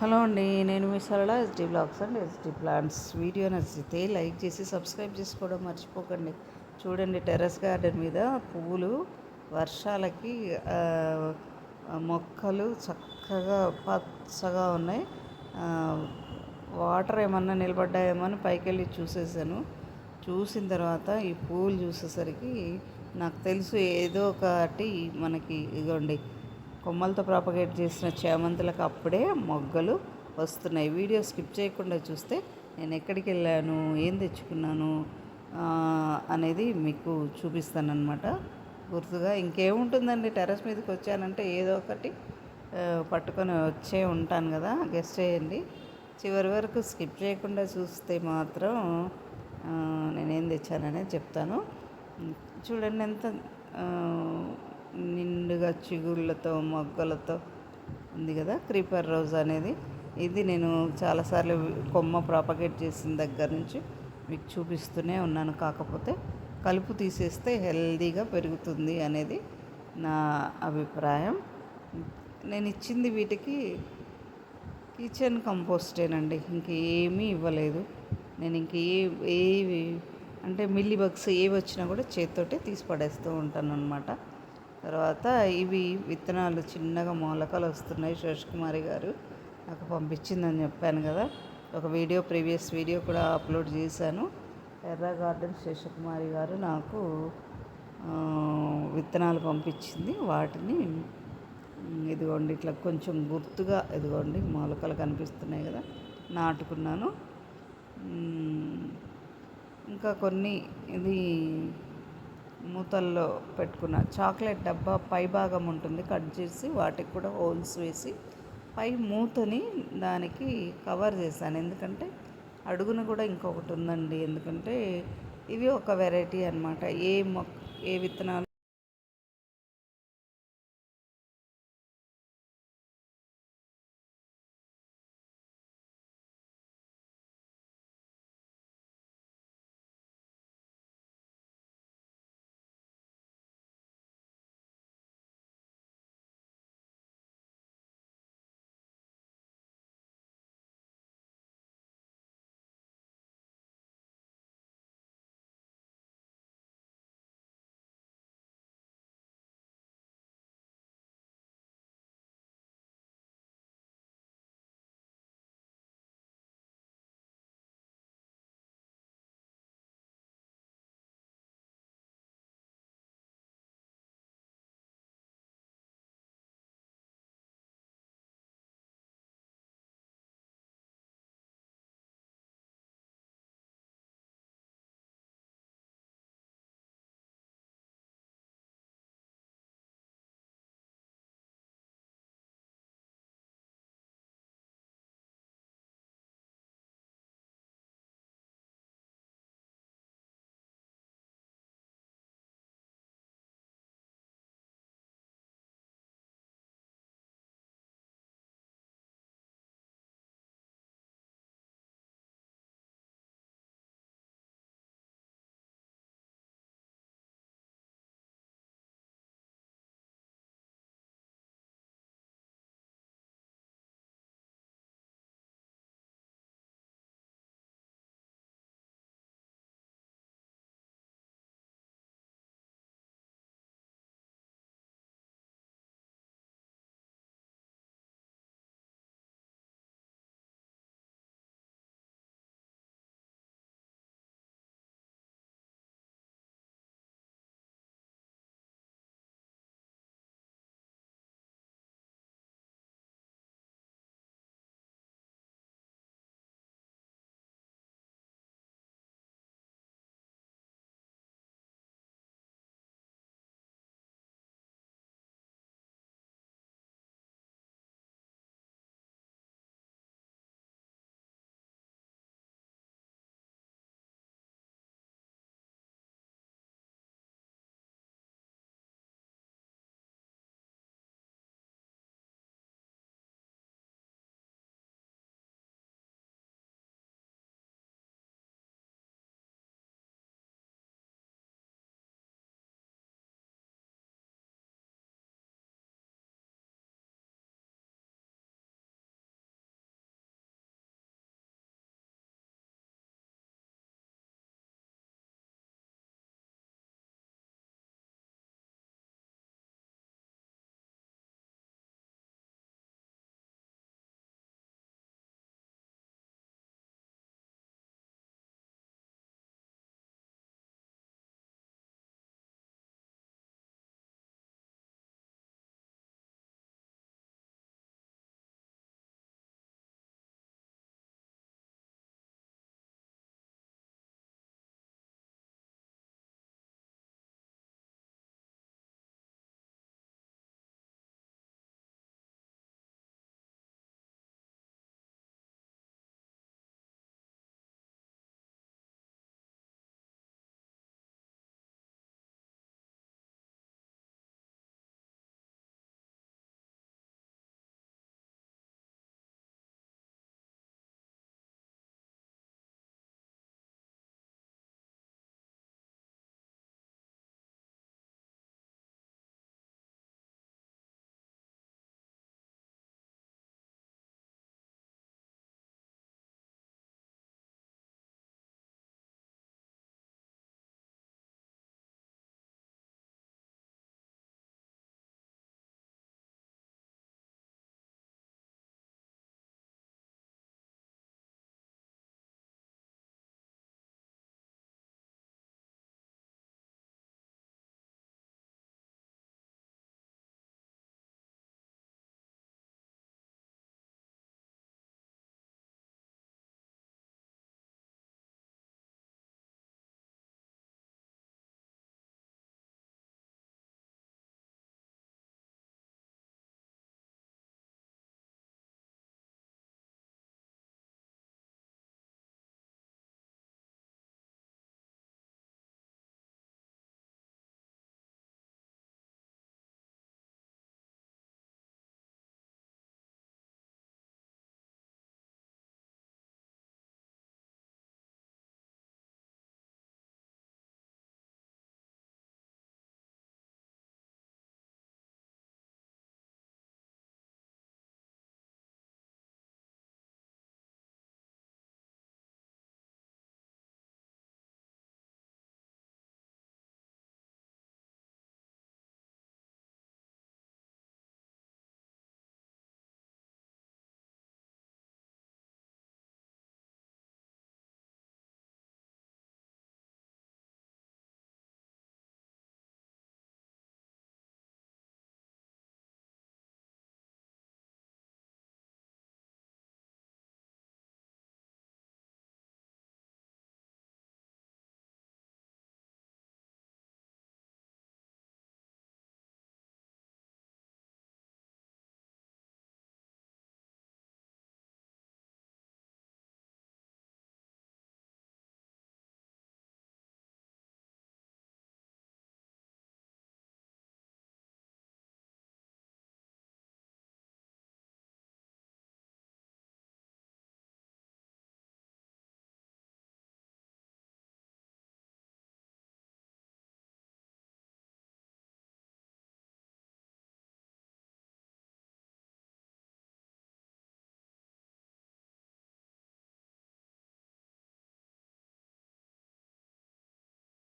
Hello అండి నేను మీ Sarala SD blogs and SD plants video నచ్చితే లైక్ చేసి సబ్స్క్రైబ్ చేసుకోవడం మర్చిపోకండి. చూడండి టెర్రస్ గార్డెన్ మీద పువ్వులు వర్షాలకి మొక్కలు చక్కగా పచ్చగా ఉన్నాయి. వాటర్ ఏమన్నా నిలబడ్డాయేమో అని పైకి వెళ్ళి చూసేసాను చూసిన తర్వాత ఈ పువ్వులు చూసేసరికి నాకు తెలుసు ఏదో ఒకటి మనకి ఇగోండి కొమ్మలతో ప్రాపగేట్ చేసిన చేమంతులకు అప్పుడే మొగ్గలు వస్తున్నాయి. వీడియో స్కిప్ చేయకుండా చూస్తే నేను ఎక్కడికి వెళ్ళాను ఏం తెచ్చుకున్నాను అనేది మీకు చూపిస్తానమాట గుర్తుగా ఇంకేముంటుందండి? టెర్రస్ మీదకి వచ్చానంటే ఏదో ఒకటి పట్టుకొని వచ్చే ఉంటాను కదా గెస్ట్ చేయండి. చివరి వరకు స్కిప్ చేయకుండా చూస్తే మాత్రం నేనేం తెచ్చాననేది చెప్తాను. చూడండి ఎంత నిండుగా చిగుళ్ళతో మొగ్గలతో ఉంది కదా క్రీపర్ రోజ్ అనేది. ఇది నేను చాలాసార్లు కొమ్మ ప్రాపగేట్ చేసిన దగ్గర నుంచి మీకు చూపిస్తూనే ఉన్నాను. కాకపోతే కలుపు తీసేస్తే హెల్దీగా పెరుగుతుంది అనేది నా అభిప్రాయం. నేను ఇచ్చింది వీటికి కిచెన్ కంపోస్టేనండి. ఇంకేమీ ఇవ్వలేదు. నేను ఇంక ఏ ఏవి అంటే మిల్లీ బగ్స్ ఏవి వచ్చినా కూడా చేత్తోటే తీసి పడేస్తూ ఉంటాను అనమాట తర్వాత ఇవి విత్తనాలు చిన్నగా మొలకలు వస్తున్నాయి శేషకుమారి గారు నాకు పంపించిందని చెప్పాను కదా. ఒక వీడియో ప్రీవియస్ వీడియో కూడా అప్లోడ్ చేశాను. ఎర్ర గార్డెన్ శేషకుమారి గారు నాకు విత్తనాలు పంపించింది. వాటిని ఇదిగోండి ఇట్లా కొంచెం గుర్తుగా ఇదిగోండి మొలకలు కనిపిస్తున్నాయి కదా నాటుకున్నాను. ఇంకా కొన్ని ఇది మూతల్లో పెట్టుకున్న చాక్లెట్ డబ్బా పై భాగం ఉంటుంది. కట్ చేసి వాటికి కూడా హోల్స్ వేసి పై మూతని దానికి కవర్ చేశాను. ఎందుకంటే అడుగున కూడా ఇంకొకటి ఉందండి. ఎందుకంటే ఇవి ఒక వెరైటీ అనమాట ఏ మొక్క ఏ విత్తనాలు